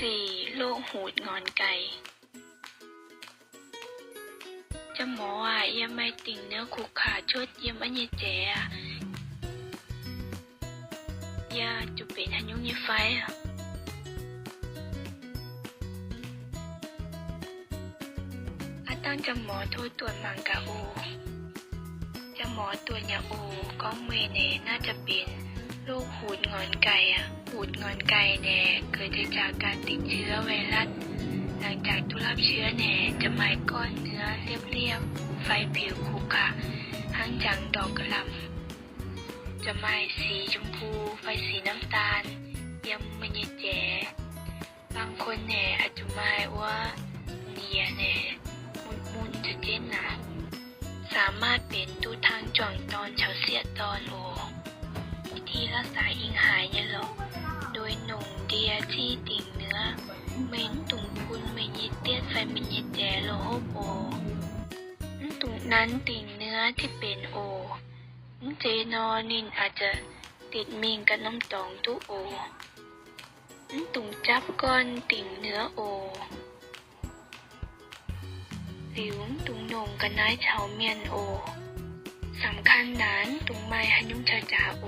สี่โรคหูดงอนไก่จะหมออะยังไม่ติ่งเนื้อขุกขาชดเยี่ยมอันเยเจอะยาจุเป็นหันยุงยี่ไฟอะอาตั้งจะหมอโทษตรวจมังกะอูจะหมอตรวจยาอูก็เมเนน่าจะเป็น โรคหูดงอนไก่อะหูดงอนไก่แน่เกิดจากการติดเชื้อไวรัส หลังจากทุรับเชื้อแหน่จะหมายก้อนเนื้อเรียบๆไฟผิวคุกะหังจังดอกกระลำจะหมายสีชมพู ไฟสีน้ำตาลยำมันยแจบางคนแน่อาจจะหมายว่าเนียแน่มุนมุนๆจะเจนนาสามารถเป็นตูทางจ่องตอนเฉาเสียตอนโอ วิธีรักษาอิงหายยะหรอกโดยหนุ่งเดียที่ติ่งเนื้อเมนตุงพุนเมนยิเตียนไฟเมนยิแจโลโฮโอตุงนั้นติ่งเนื้อที่เป็นโอเจนอนินอาจจะติดมิงกับน้ำตองตุโอตุงจับก้อนติ่งเนื้อโอหลิวตุงนงกับนายเฉาเมียนโอ สำคัญนั้นตุงไม้หยุงชาจาโอ